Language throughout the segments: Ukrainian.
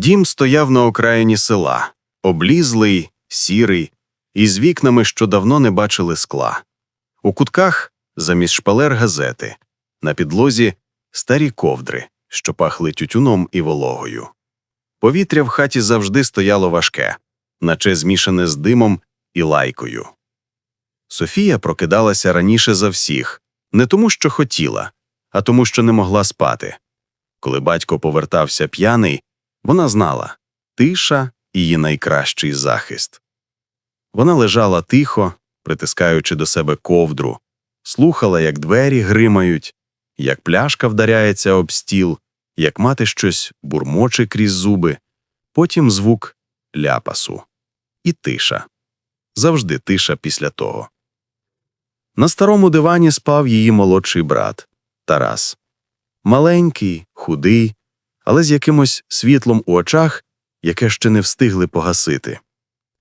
Дім стояв на окраїні села, облізлий, сірий, із вікнами, що давно не бачили скла. У кутках замість шпалер газети, на підлозі старі ковдри, що пахли тютюном і вологою. Повітря в хаті завжди стояло важке, наче змішане з димом і лайкою. Софія прокидалася раніше за всіх, не тому, що хотіла, а тому, що не могла спати. Коли батько повертався п'яний, вона знала тиша її найкращий захист. Вона лежала тихо, притискаючи до себе ковдру, слухала, як двері гримають, як пляшка вдаряється об стіл, як мати щось бурмоче крізь зуби, потім звук ляпасу. І тиша. Завжди тиша після того. На старому дивані спав її молодший брат Тарас. Маленький, худий, але з якимось світлом у очах, яке ще не встигли погасити.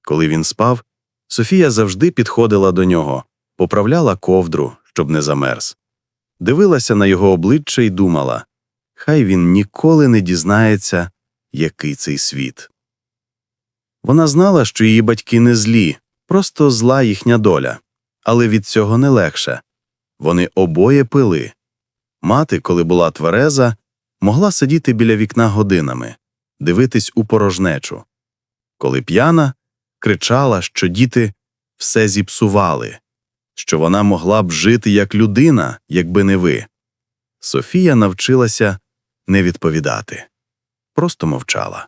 Коли він спав, Софія завжди підходила до нього, поправляла ковдру, щоб не замерз. Дивилася на його обличчя і думала хай він ніколи не дізнається, який цей світ. Вона знала, що її батьки не злі, просто зла їхня доля, але від цього не легше. Вони обоє пили. Мати, коли була твереза, могла сидіти біля вікна годинами, дивитись у порожнечу. Коли п'яна, кричала, що діти все зіпсували, що вона могла б жити як людина, якби не ви. Софія навчилася не відповідати, просто мовчала,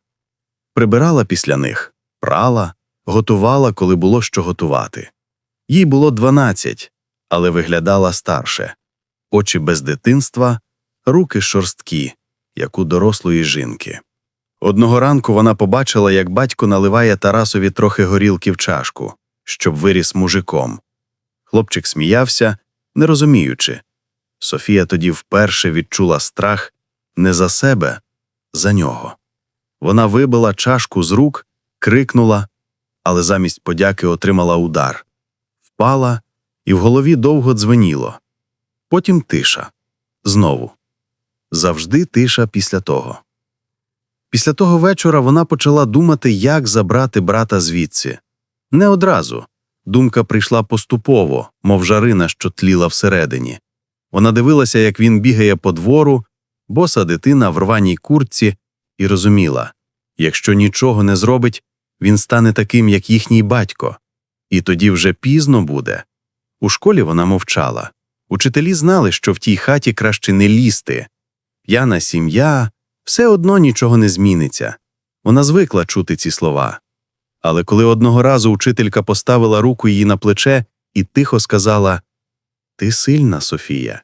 прибирала після них, прала, готувала, коли було що готувати. Їй було дванадцять, але виглядала старше, очі без дитинства, руки шорсткі, як у дорослої жінки. Одного ранку вона побачила, як батько наливає Тарасові трохи горілки в чашку, щоб виріс мужиком. Хлопчик сміявся, не розуміючи. Софія тоді вперше відчула страх не за себе, за нього. Вона вибила чашку з рук, крикнула, але замість подяки отримала удар. Впала, і в голові довго дзвеніло. Потім тиша. Знову. Завжди тиша після того. Після того вечора вона почала думати, як забрати брата звідси. Не одразу. Думка прийшла поступово, мов жарина, що тліла всередині. Вона дивилася, як він бігає по двору, боса дитина в рваній куртці, і розуміла якщо нічого не зробить, він стане таким, як їхній батько, і тоді вже пізно буде. У школі вона мовчала. Учителі знали, що в тій хаті краще не лізти. П'яна сім'я все одно нічого не зміниться. Вона звикла чути ці слова. Але коли одного разу учителька поставила руку їй на плече і тихо сказала Ти сильна, Софія.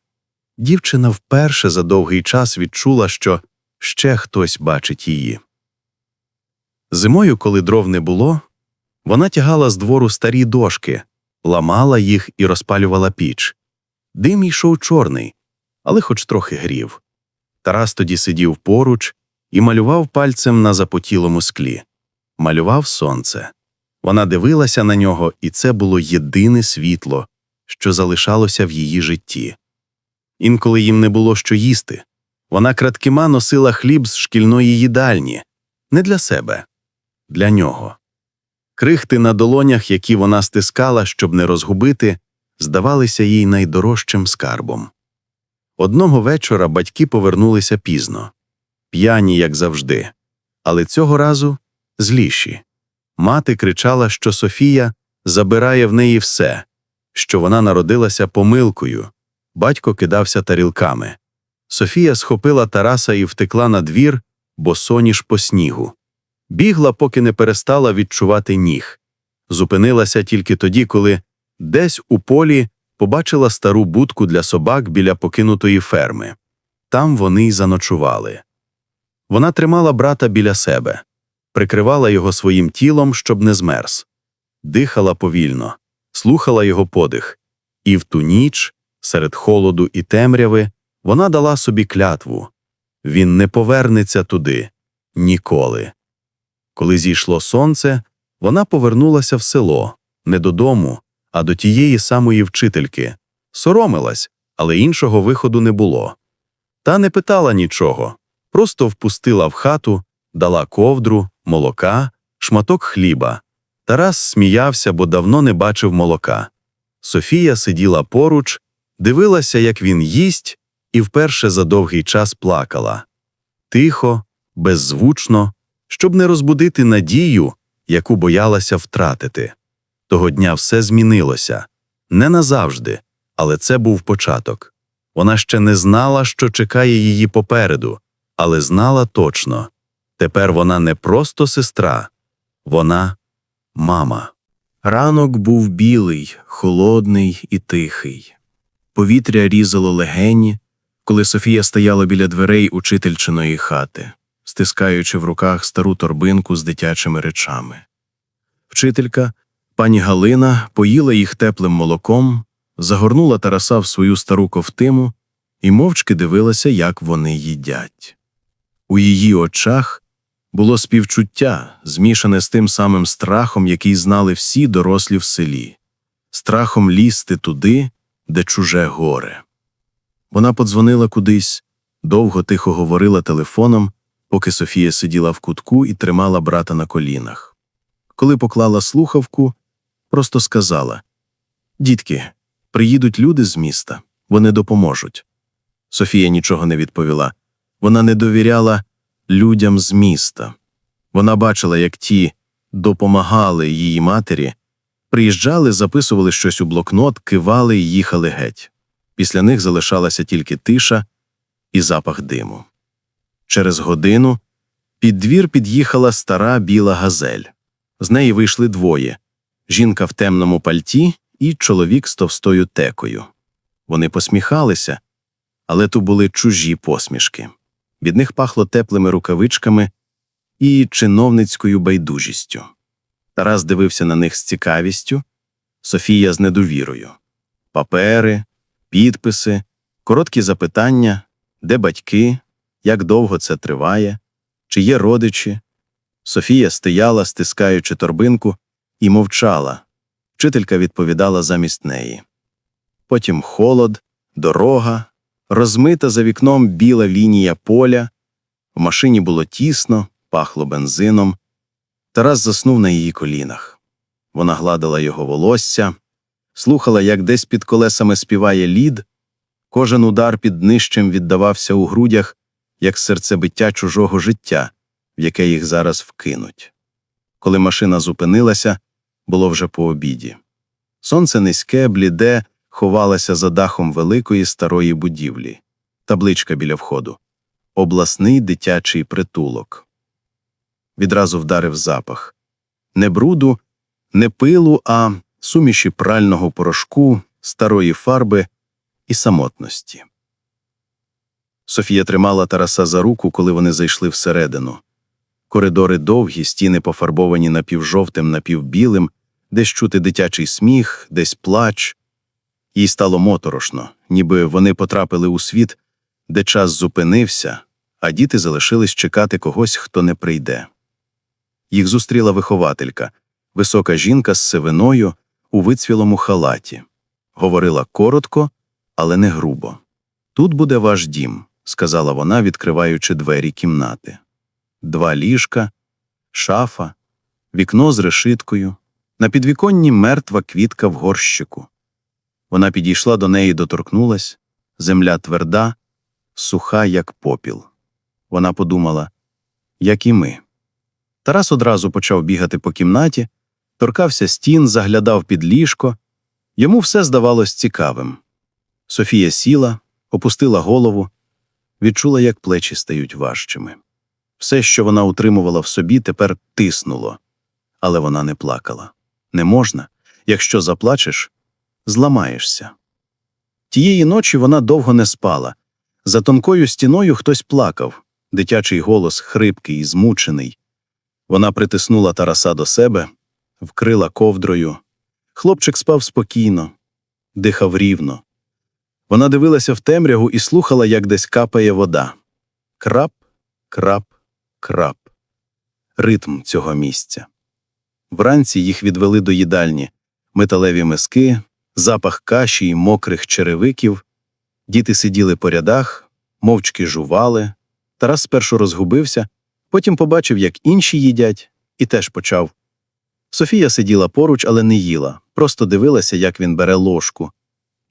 Дівчина вперше за довгий час відчула, що ще хтось бачить її. Зимою, коли дров не було, вона тягала з двору старі дошки, ламала їх і розпалювала піч. Дим йшов чорний, але хоч трохи грів. Тарас тоді сидів поруч і малював пальцем на запотілому склі. Малював сонце. Вона дивилася на нього, і це було єдине світло, що залишалося в її житті. Інколи їм не було що їсти. Вона краткима носила хліб з шкільної їдальні не для себе, для нього. Крихти на долонях, які вона стискала, щоб не розгубити, здавалися їй найдорожчим скарбом. Одного вечора батьки повернулися пізно, п'яні, як завжди, але цього разу зліші. Мати кричала, що Софія забирає в неї все, що вона народилася помилкою. Батько кидався тарілками. Софія схопила Тараса і втекла на двір, бо соніш по снігу. Бігла, поки не перестала відчувати ніг. Зупинилася тільки тоді, коли десь у полі побачила стару будку для собак біля покинутої ферми. Там вони й заночували. Вона тримала брата біля себе, прикривала його своїм тілом, щоб не змерз, дихала повільно, слухала його подих, і в ту ніч, серед холоду і темряви, вона дала собі клятву він не повернеться туди ніколи. Коли зійшло сонце, вона повернулася в село, не додому, а до тієї самої вчительки, соромилась, але іншого виходу не було. Та не питала нічого, просто впустила в хату дала ковдру, молока, шматок хліба. Тарас сміявся, бо давно не бачив молока. Софія сиділа поруч, дивилася, як він їсть, і вперше за довгий час плакала. Тихо, беззвучно, щоб не розбудити надію, яку боялася втратити. Того дня все змінилося. Не назавжди, але це був початок. Вона ще не знала, що чекає її попереду, але знала точно. Тепер вона не просто сестра, вона мама. Ранок був білий, холодний і тихий. Повітря різало легені, коли Софія стояла біля дверей учительчиної хати, стискаючи в руках стару торбинку з дитячими речами. Вчителька, пані Галина, поїла їх теплим молоком, загорнула Тараса в свою стару ковтиму і мовчки дивилася, як вони їдять. У її очах було співчуття, змішане з тим самим страхом, який знали всі дорослі в селі, страхом лізти туди, де чуже горе. Вона подзвонила кудись, довго тихо говорила телефоном, поки Софія сиділа в кутку і тримала брата на колінах. Коли поклала слухавку, просто сказала Дітки, приїдуть люди з міста, вони допоможуть. Софія нічого не відповіла. Вона не довіряла людям з міста. Вона бачила, як ті допомагали її матері, приїжджали, записували щось у блокнот, кивали і їхали геть. Після них залишалася тільки тиша і запах диму. Через годину під двір під'їхала стара біла газель. З неї вийшли двоє жінка в темному пальті і чоловік з товстою текою. Вони посміхалися, але то були чужі посмішки. Від них пахло теплими рукавичками і чиновницькою байдужістю. Тарас дивився на них з цікавістю, Софія з недовірою. Папери, підписи, короткі запитання, де батьки, як довго це триває, чи є родичі. Софія стояла, стискаючи торбинку, і мовчала. Вчителька відповідала замість неї. Потім холод, дорога, розмита за вікном біла лінія поля. В машині було тісно, пахло бензином. Тарас заснув на її колінах. Вона гладила його волосся, слухала, як десь під колесами співає лід. Кожен удар під днищем віддавався у грудях, як серцебиття чужого життя, в яке їх зараз вкинуть. Коли машина зупинилася, було вже по обіді. Сонце низьке, бліде, ховалося за дахом великої старої будівлі, табличка біля входу, обласний дитячий притулок. Відразу вдарив запах не бруду, не пилу, а суміші прального порошку, старої фарби і самотності. Софія тримала Тараса за руку, коли вони зайшли всередину. Коридори довгі, стіни пофарбовані напівжовтим, напівбілим, десь чути дитячий сміх, десь плач. Їй стало моторошно, ніби вони потрапили у світ, де час зупинився, а діти залишились чекати когось, хто не прийде. Їх зустріла вихователька, висока жінка з сивиною у вицвілому халаті. Говорила коротко, але не грубо. Тут буде ваш дім, сказала вона, відкриваючи двері кімнати. Два ліжка, шафа, вікно з решиткою, на підвіконні мертва квітка в горщику. Вона підійшла до неї, доторкнулась, земля тверда, суха, як попіл. Вона подумала, як і ми. Тарас одразу почав бігати по кімнаті, торкався стін, заглядав під ліжко. Йому все здавалось цікавим. Софія сіла, опустила голову, відчула, як плечі стають важчими. Все, що вона утримувала в собі, тепер тиснуло, але вона не плакала. Не можна, якщо заплачеш, зламаєшся. Тієї ночі вона довго не спала. За тонкою стіною хтось плакав, дитячий голос хрипкий і змучений. Вона притиснула Тараса до себе, вкрила ковдрою. Хлопчик спав спокійно, дихав рівно. Вона дивилася в темряву і слухала, як десь капає вода. Крап, крап, крап. Ритм цього місця. Вранці їх відвели до їдальні металеві миски, запах каші й мокрих черевиків. Діти сиділи по рядах, мовчки жували. Тарас спершу розгубився, Потім побачив, як інші їдять, і теж почав. Софія сиділа поруч, але не їла, просто дивилася, як він бере ложку,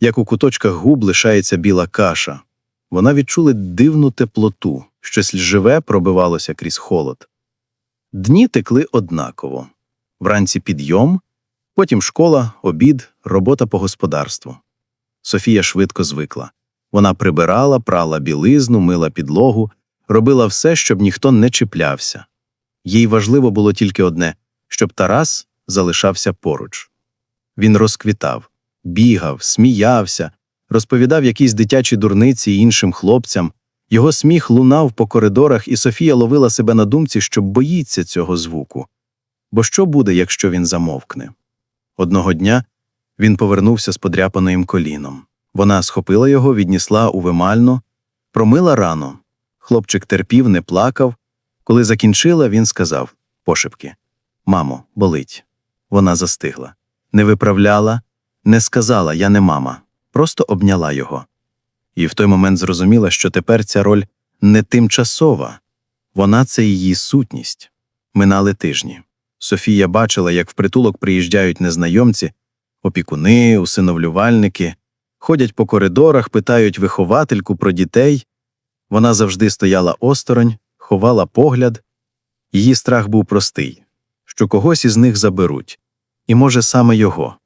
як у куточках губ лишається біла каша. Вона відчула дивну теплоту, щось живе пробивалося крізь холод. Дні текли однаково вранці підйом, потім школа, обід, робота по господарству. Софія швидко звикла. Вона прибирала, прала білизну, мила підлогу, робила все, щоб ніхто не чіплявся. Їй важливо було тільки одне щоб Тарас залишався поруч. Він розквітав, бігав, сміявся, розповідав якісь дитячі дурниці іншим хлопцям. Його сміх лунав по коридорах, і Софія ловила себе на думці, що боїться цього звуку. Бо що буде, якщо він замовкне? Одного дня він повернувся з подряпаним коліном. Вона схопила його, віднісла у вимальну, промила рану. Хлопчик терпів, не плакав. Коли закінчила, він сказав пошепки Мамо, болить. Вона застигла. Не виправляла, не сказала Я не мама, просто обняла його. І в той момент зрозуміла, що тепер ця роль не тимчасова, вона це її сутність. Минали тижні. Софія бачила, як в притулок приїжджають незнайомці, опікуни, усиновлювальники, ходять по коридорах, питають виховательку про дітей. Вона завжди стояла осторонь, ховала погляд. Її страх був простий що когось із них заберуть, і, може, саме його.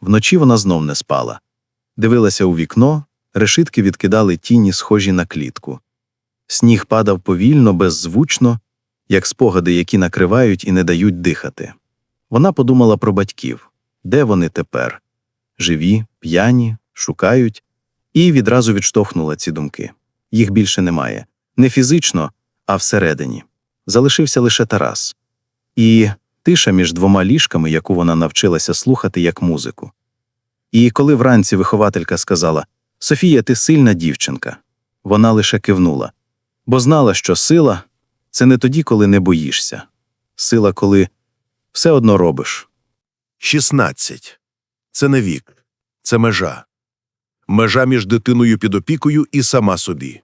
Вночі вона знов не спала. Дивилася у вікно, решитки відкидали тіні, схожі на клітку. Сніг падав повільно, беззвучно, як спогади, які накривають і не дають дихати. Вона подумала про батьків де вони тепер? Живі, п'яні, шукають, і відразу відштовхнула ці думки. Їх більше немає. Не фізично, а всередині. Залишився лише Тарас. І тиша між двома ліжками, яку вона навчилася слухати як музику. І коли вранці вихователька сказала Софія, ти сильна дівчинка, вона лише кивнула, бо знала, що сила це не тоді, коли не боїшся, сила, коли все одно робиш. 16. Це не вік, це межа. Межа між дитиною під опікою і сама собі.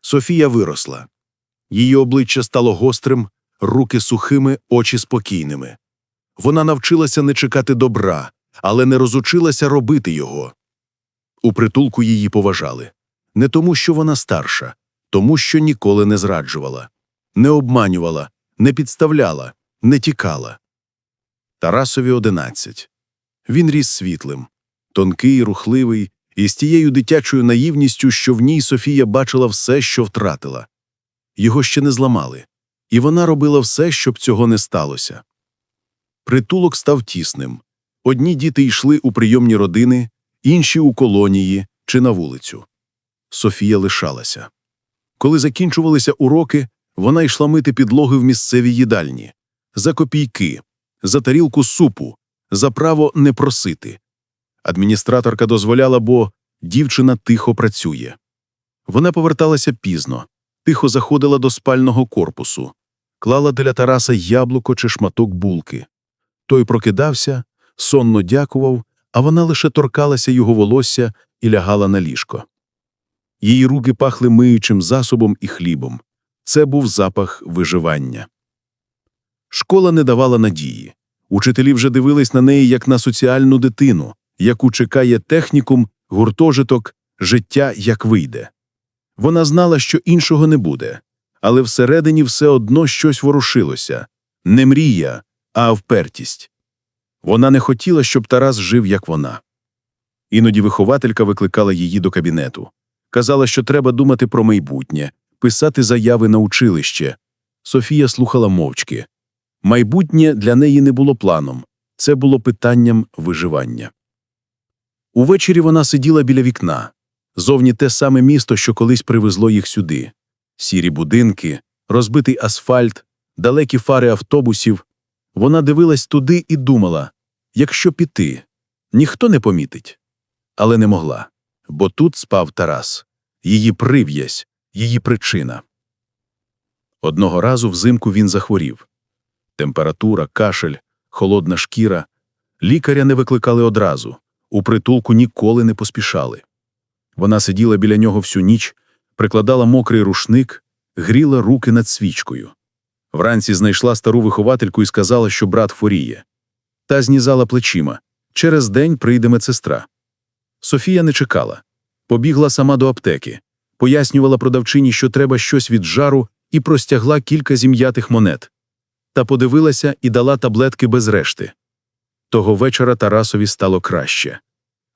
Софія виросла. Її обличчя стало гострим, руки сухими, очі спокійними. Вона навчилася не чекати добра, але не розучилася робити його. У притулку її поважали не тому, що вона старша, тому що ніколи не зраджувала, не обманювала, не підставляла, не тікала. Тарасові одинадцять. Він ріс світлим, тонкий, рухливий, і з тією дитячою наївністю, що в ній Софія бачила все, що втратила. Його ще не зламали, і вона робила все, щоб цього не сталося. Притулок став тісним. Одні діти йшли у прийомні родини, інші у колонії чи на вулицю. Софія лишалася. Коли закінчувалися уроки, вона йшла мити підлоги в місцевій їдальні за копійки, за тарілку супу, за право не просити. Адміністраторка дозволяла, бо дівчина тихо працює. Вона поверталася пізно, тихо заходила до спального корпусу, клала для Тараса яблуко чи шматок булки. Той прокидався, сонно дякував, а вона лише торкалася його волосся і лягала на ліжко. Її руки пахли миючим засобом і хлібом. Це був запах виживання. Школа не давала надії. Учителі вже дивились на неї як на соціальну дитину, яку чекає технікум, гуртожиток, життя як вийде. Вона знала, що іншого не буде, але всередині все одно щось ворушилося не мрія, а впертість. Вона не хотіла, щоб Тарас жив, як вона. Іноді вихователька викликала її до кабінету. Казала, що треба думати про майбутнє, писати заяви на училище. Софія слухала мовчки. Майбутнє для неї не було планом, це було питанням виживання. Увечері вона сиділа біля вікна. Зовні те саме місто, що колись привезло їх сюди. Сірі будинки, розбитий асфальт, далекі фари автобусів. Вона дивилась туди і думала якщо піти, ніхто не помітить. Але не могла, бо тут спав Тарас, її прив'язь, її причина. Одного разу взимку він захворів. Температура, кашель, холодна шкіра. Лікаря не викликали одразу, у притулку ніколи не поспішали. Вона сиділа біля нього всю ніч, прикладала мокрий рушник, гріла руки над свічкою. Вранці знайшла стару виховательку і сказала, що брат хворіє. Та знізала плечима. Через день прийде медсестра. Софія не чекала. Побігла сама до аптеки, пояснювала продавчині, що треба щось від жару, і простягла кілька зім'ятих монет. Та подивилася і дала таблетки без решти. Того вечора Тарасові стало краще.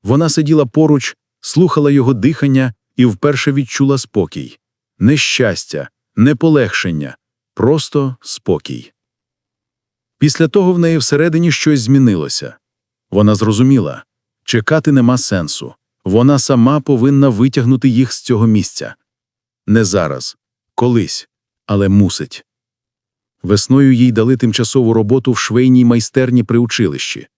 Вона сиділа поруч, слухала його дихання і вперше відчула спокій. Не щастя, не полегшення, просто спокій. Після того в неї всередині щось змінилося. Вона зрозуміла чекати нема сенсу. Вона сама повинна витягнути їх з цього місця. Не зараз, колись, але мусить. Весною їй дали тимчасову роботу в швейній майстерні при училищі.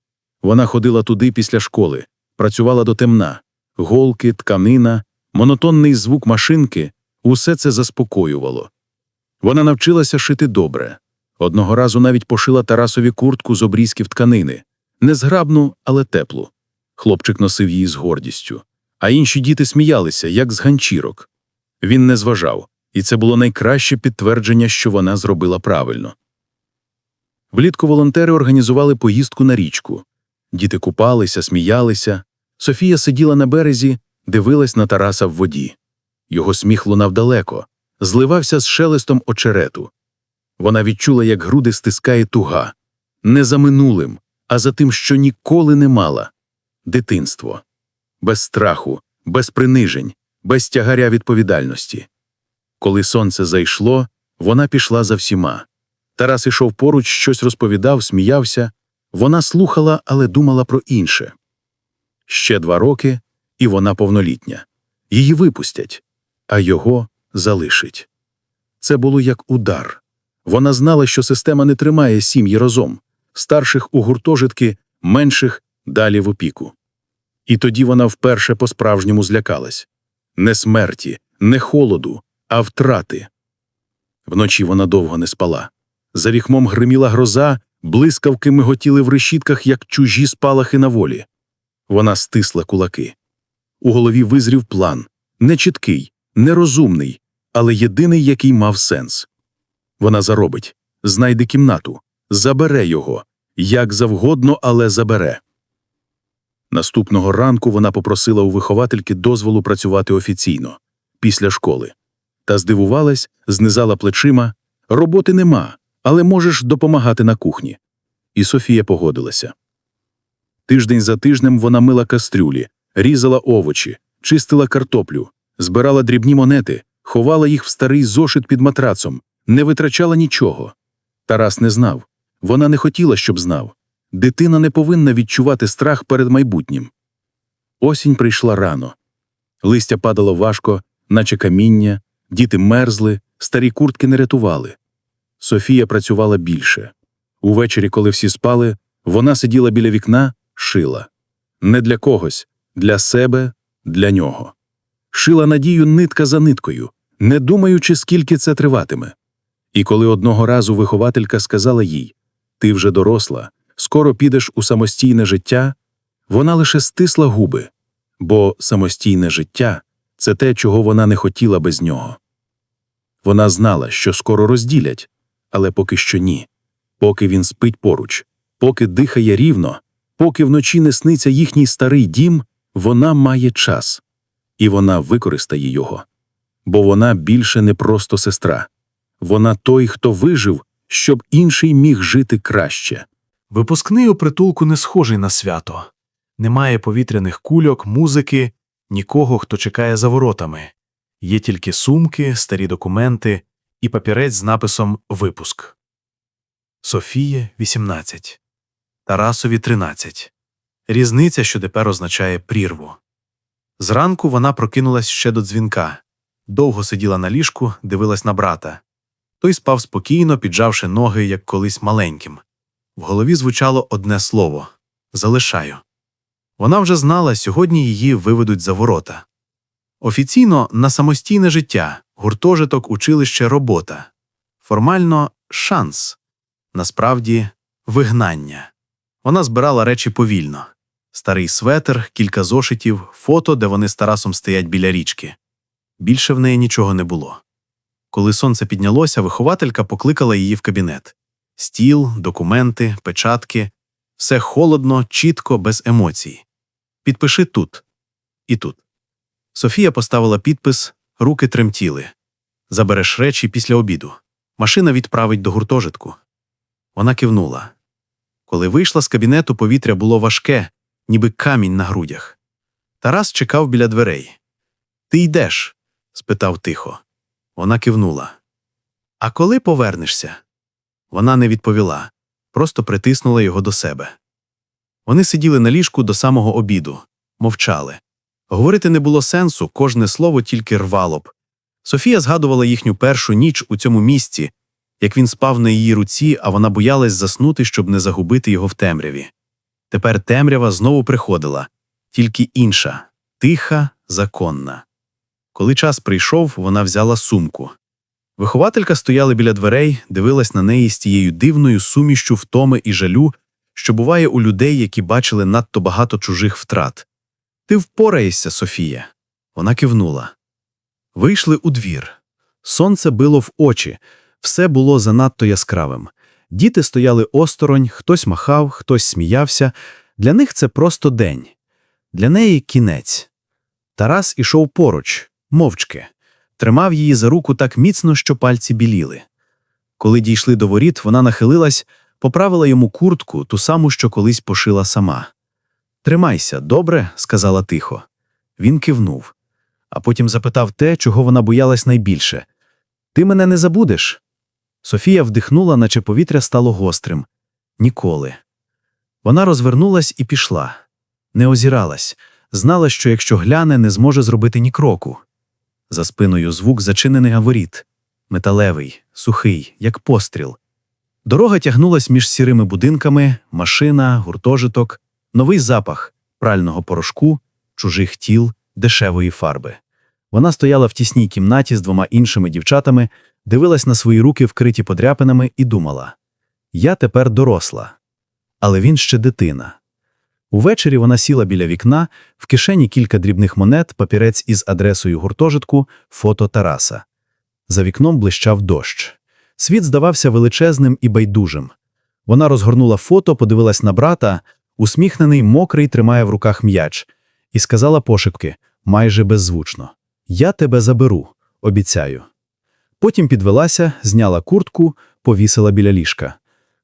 Вона ходила туди після школи, працювала до темна. Голки, тканина, монотонний звук машинки усе це заспокоювало. Вона навчилася шити добре. Одного разу навіть пошила Тарасові куртку з обрізків тканини. Незграбну, але теплу. Хлопчик носив її з гордістю. А інші діти сміялися, як з ганчірок. Він не зважав, і це було найкраще підтвердження, що вона зробила правильно. Влітку волонтери організували поїздку на річку. Діти купалися, сміялися. Софія сиділа на березі, дивилась на Тараса в воді. Його сміх лунав далеко, зливався з шелестом очерету. Вона відчула, як груди стискає туга. Не за минулим, а за тим, що ніколи не мала. Дитинство. Без страху, без принижень, без тягаря відповідальності. Коли сонце зайшло, вона пішла за всіма. Тарас ішов поруч, щось розповідав, сміявся. Вона слухала, але думала про інше. Ще два роки, і вона повнолітня. Її випустять, а його залишить. Це було як удар. Вона знала, що система не тримає сім'ї разом, старших у гуртожитки, менших далі в опіку. І тоді вона вперше по-справжньому злякалась не смерті, не холоду, а втрати. Вночі вона довго не спала. За вікном гриміла гроза, блискавки миготіли в решітках, як чужі спалахи на волі. Вона стисла кулаки. У голові визрів план нечіткий, нерозумний, але єдиний, який мав сенс. Вона заробить, знайде кімнату, забере його, як завгодно, але забере. Наступного ранку вона попросила у виховательки дозволу працювати офіційно, після школи. Та здивувалась, знизала плечима роботи нема, але можеш допомагати на кухні. І Софія погодилася. Тиждень за тижнем вона мила кастрюлі, різала овочі, чистила картоплю, збирала дрібні монети, ховала їх в старий зошит під матрацом, не витрачала нічого. Тарас не знав. Вона не хотіла, щоб знав. Дитина не повинна відчувати страх перед майбутнім. Осінь прийшла рано. Листя падало важко, наче каміння, діти мерзли, старі куртки не рятували. Софія працювала більше. Увечері, коли всі спали, вона сиділа біля вікна, шила. Не для когось, для себе, для нього. Шила надію нитка за ниткою, не думаючи, скільки це триватиме. І коли одного разу вихователька сказала їй Ти вже доросла, скоро підеш у самостійне життя, вона лише стисла губи, бо самостійне життя це те, чого вона не хотіла без нього. Вона знала, що скоро розділять, але поки що ні. Поки він спить поруч, поки дихає рівно, поки вночі не сниться їхній старий дім, вона має час, і вона використає його. Бо вона більше не просто сестра. Вона той, хто вижив, щоб інший міг жити краще. Випускний у притулку не схожий на свято. Немає повітряних кульок, музики, нікого, хто чекає за воротами. Є тільки сумки, старі документи і папірець з написом Випуск. Софії 18. Тарасові 13. Різниця, що тепер означає прірву. Зранку вона прокинулась ще до дзвінка. Довго сиділа на ліжку, дивилась на брата. Той спав спокійно, піджавши ноги, як колись маленьким. В голові звучало одне слово залишаю. Вона вже знала, сьогодні її виведуть за ворота. Офіційно на самостійне життя, гуртожиток, училище, робота. Формально шанс. Насправді вигнання. Вона збирала речі повільно. Старий светр, кілька зошитів, фото, де вони з Тарасом стоять біля річки. Більше в неї нічого не було. Коли сонце піднялося, вихователька покликала її в кабінет. Стіл, документи, печатки – все холодно, чітко, без емоцій. Підпиши тут і тут. Софія поставила підпис, руки тремтіли. Забереш речі після обіду. Машина відправить до гуртожитку. Вона кивнула. Коли вийшла з кабінету, повітря було важке, ніби камінь на грудях. Тарас чекав біля дверей. Ти йдеш? спитав тихо. Вона кивнула. А коли повернешся? Вона не відповіла, просто притиснула його до себе. Вони сиділи на ліжку до самого обіду, мовчали. Говорити не було сенсу, кожне слово тільки рвало б. Софія згадувала їхню першу ніч у цьому місці, як він спав на її руці, а вона боялась заснути, щоб не загубити його в темряві. Тепер темрява знову приходила, тільки інша, тиха, законна. Коли час прийшов, вона взяла сумку. Вихователька стояла біля дверей, дивилась на неї з тією дивною сумішчю втоми і жалю, що буває у людей, які бачили надто багато чужих втрат. Ти впораєшся, Софія. Вона кивнула. Вийшли у двір. Сонце било в очі, все було занадто яскравим. Діти стояли осторонь, хтось махав, хтось сміявся. Для них це просто день. Для неї кінець. Тарас ішов поруч, мовчки, тримав її за руку так міцно, що пальці біліли. Коли дійшли до воріт, вона нахилилась, поправила йому куртку, ту саму, що колись пошила сама. Тримайся, добре, сказала тихо. Він кивнув, а потім запитав те, чого вона боялась найбільше Ти мене не забудеш? Софія вдихнула, наче повітря стало гострим. Ніколи. Вона розвернулась і пішла. Не озіралась, знала, що якщо гляне, не зможе зробити ні кроку. За спиною звук зачинений воріт. Металевий, сухий, як постріл. Дорога тягнулась між сірими будинками, машина, гуртожиток, новий запах прального порошку, чужих тіл, дешевої фарби. Вона стояла в тісній кімнаті з двома іншими дівчатами, дивилась на свої руки, вкриті подряпинами, і думала: Я тепер доросла. Але він ще дитина. Увечері вона сіла біля вікна, в кишені кілька дрібних монет, папірець із адресою гуртожитку, фото Тараса. За вікном блищав дощ. Світ здавався величезним і байдужим. Вона розгорнула фото, подивилась на брата, усміхнений, мокрий, тримає в руках м'яч, і сказала пошепки, майже беззвучно: Я тебе заберу, обіцяю. Потім підвелася, зняла куртку, повісила біля ліжка.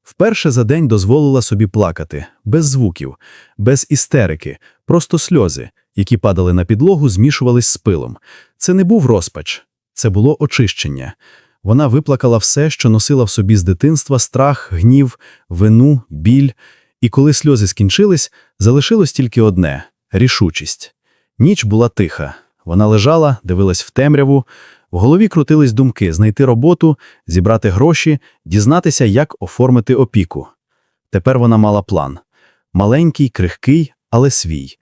Вперше за день дозволила собі плакати, без звуків, без істерики, просто сльози, які падали на підлогу, змішувались з пилом. Це не був розпач, це було очищення. Вона виплакала все, що носила в собі з дитинства страх, гнів, вину, біль, і коли сльози скінчились, залишилось тільки одне рішучість. Ніч була тиха. Вона лежала, дивилась в темряву, в голові крутились думки знайти роботу, зібрати гроші, дізнатися, як оформити опіку. Тепер вона мала план маленький, крихкий, але свій.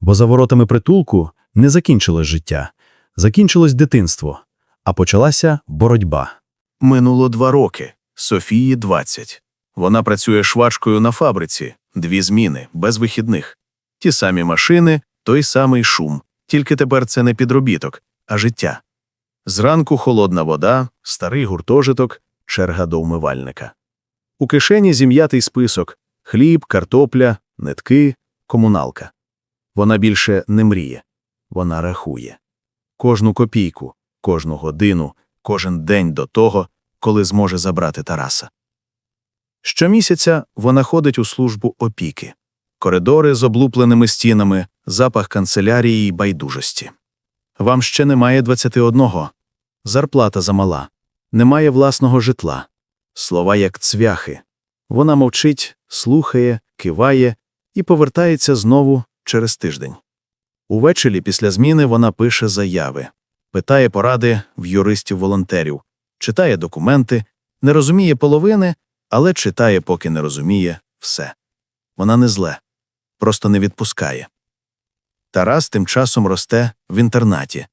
Бо за воротами притулку не закінчилось життя, закінчилось дитинство, а почалася боротьба. Минуло два роки. Софії 20. Вона працює швачкою на фабриці, дві зміни, без вихідних. Ті самі машини, той самий шум. Тільки тепер це не підробіток, а життя. Зранку холодна вода, старий гуртожиток, черга до умивальника. У кишені зім'ятий список хліб, картопля, нитки, комуналка. Вона більше не мріє, вона рахує. Кожну копійку, кожну годину, кожен день до того, коли зможе забрати Тараса. Щомісяця вона ходить у службу опіки. Коридори з облупленими стінами, запах канцелярії й байдужості. Вам ще немає 21. Зарплата замала. Немає власного житла. Слова як цвяхи. Вона мовчить, слухає, киває і повертається знову через тиждень. Увечері після зміни вона пише заяви, питає поради в юристів-волонтерів, читає документи, не розуміє половини, але читає, поки не розуміє все. Вона не зле, просто не відпускає. Тарас тим часом росте в інтернаті.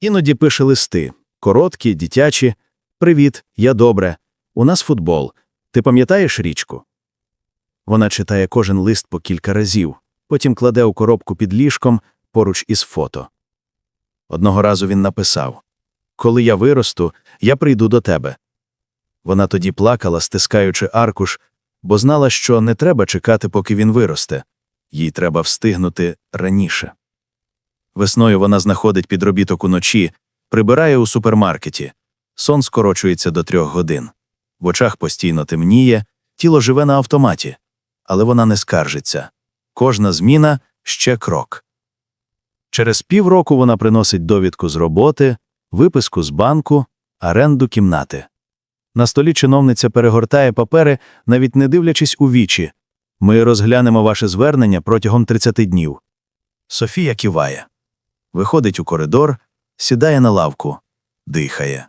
Іноді пише листи короткі, дитячі. Привіт, я добре. У нас футбол. Ти пам'ятаєш річку? Вона читає кожен лист по кілька разів, потім кладе у коробку під ліжком поруч із фото. Одного разу він написав коли я виросту, я прийду до тебе. Вона тоді плакала, стискаючи аркуш, бо знала, що не треба чекати, поки він виросте. Їй треба встигнути раніше. Весною вона знаходить підробіток уночі, прибирає у супермаркеті. Сон скорочується до трьох годин. В очах постійно темніє, тіло живе на автоматі. Але вона не скаржиться. Кожна зміна ще крок. Через півроку вона приносить довідку з роботи, виписку з банку, оренду кімнати. На столі чиновниця перегортає папери, навіть не дивлячись у вічі. Ми розглянемо ваше звернення протягом 30 днів. Софія киває. Виходить у коридор, сідає на лавку, дихає.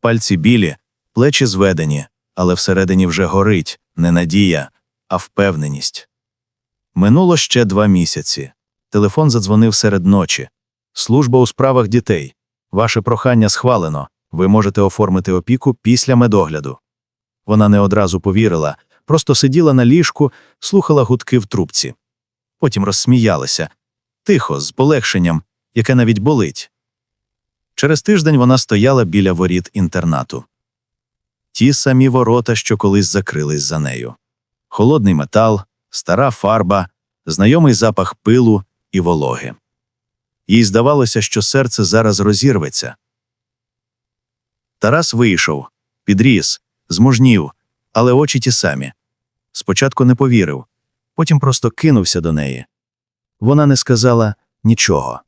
Пальці білі, плечі зведені, але всередині вже горить не надія, а впевненість. Минуло ще два місяці. Телефон задзвонив серед ночі. Служба у справах дітей. Ваше прохання схвалено. Ви можете оформити опіку після медогляду. Вона не одразу повірила, просто сиділа на ліжку, слухала гудки в трубці. Потім розсміялася. Тихо, з полегшенням, яке навіть болить. Через тиждень вона стояла біля воріт інтернату. Ті самі ворота, що колись закрились за нею. Холодний метал, стара фарба, знайомий запах пилу і вологи. Їй здавалося, що серце зараз розірветься. Тарас вийшов, підріс, змужнів, але очі ті самі. Спочатку не повірив, потім просто кинувся до неї. Вона не сказала нічого,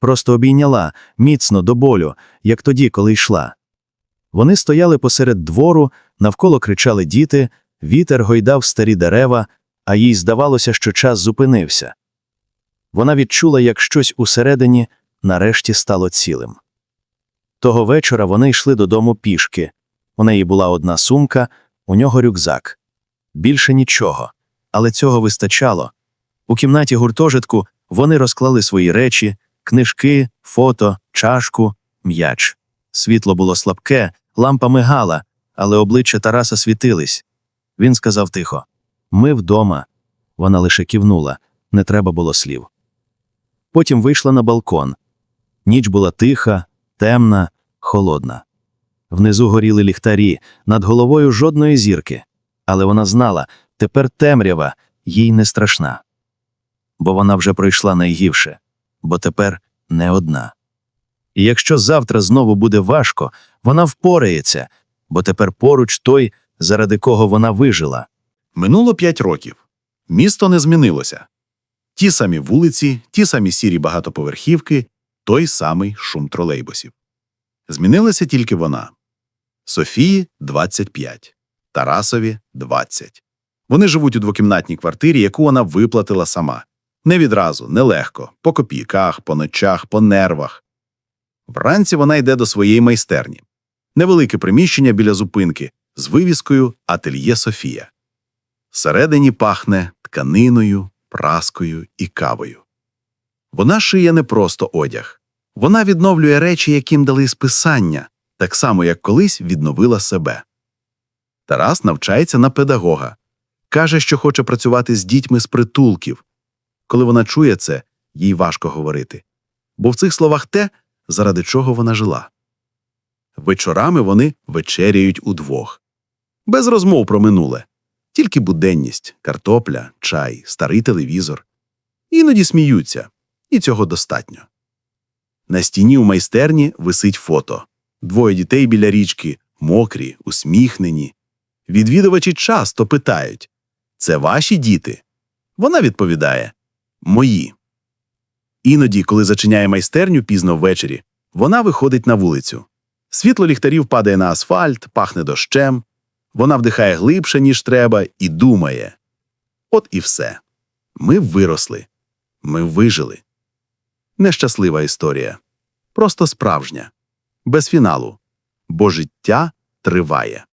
просто обійняла міцно до болю, як тоді, коли йшла. Вони стояли посеред двору, навколо кричали діти, вітер гойдав старі дерева, а їй здавалося, що час зупинився. Вона відчула, як щось усередині нарешті стало цілим. Того вечора вони йшли додому пішки. У неї була одна сумка, у нього рюкзак. Більше нічого, але цього вистачало. У кімнаті гуртожитку вони розклали свої речі, книжки, фото, чашку, м'яч. Світло було слабке, лампа мигала, але обличчя Тараса світились. Він сказав тихо: Ми вдома. Вона лише кивнула, не треба було слів. Потім вийшла на балкон. Ніч була тиха, темна, холодна. Внизу горіли ліхтарі, над головою жодної зірки. Але вона знала, тепер темрява їй не страшна. Бо вона вже пройшла найгірше, бо тепер не одна. І якщо завтра знову буде важко, вона впорається, бо тепер поруч той, заради кого вона вижила. Минуло п'ять років. Місто не змінилося. Ті самі вулиці, ті самі сірі багатоповерхівки, той самий шум тролейбусів. Змінилася тільки вона. Софії 25, Тарасові 20. Вони живуть у двокімнатній квартирі, яку вона виплатила сама. Не відразу, нелегко, по копійках, по ночах, по нервах. Вранці вона йде до своєї майстерні. Невелике приміщення біля зупинки з вивіскою Ательє Софія. Всередині пахне тканиною, праскою і кавою. Вона шиє не просто одяг. Вона відновлює речі, яким дали списання, так само, як колись відновила себе. Тарас навчається на педагога. Каже, що хоче працювати з дітьми з притулків. Коли вона чує це, їй важко говорити. Бо в цих словах те, заради чого вона жила. Вечорами вони вечеряють удвох. Без розмов про минуле. Тільки буденність, картопля, чай, старий телевізор. Іноді сміються, і цього достатньо. На стіні у майстерні висить фото. Двоє дітей біля річки, мокрі, усміхнені. Відвідувачі часто питають Це ваші діти? Вона відповідає Мої. Іноді, коли зачиняє майстерню пізно ввечері, вона виходить на вулицю. Світло ліхтарів падає на асфальт, пахне дощем. Вона вдихає глибше, ніж треба, і думає. От і все. Ми виросли. Ми вижили. Нещаслива історія. Просто справжня. Без фіналу. Бо життя триває.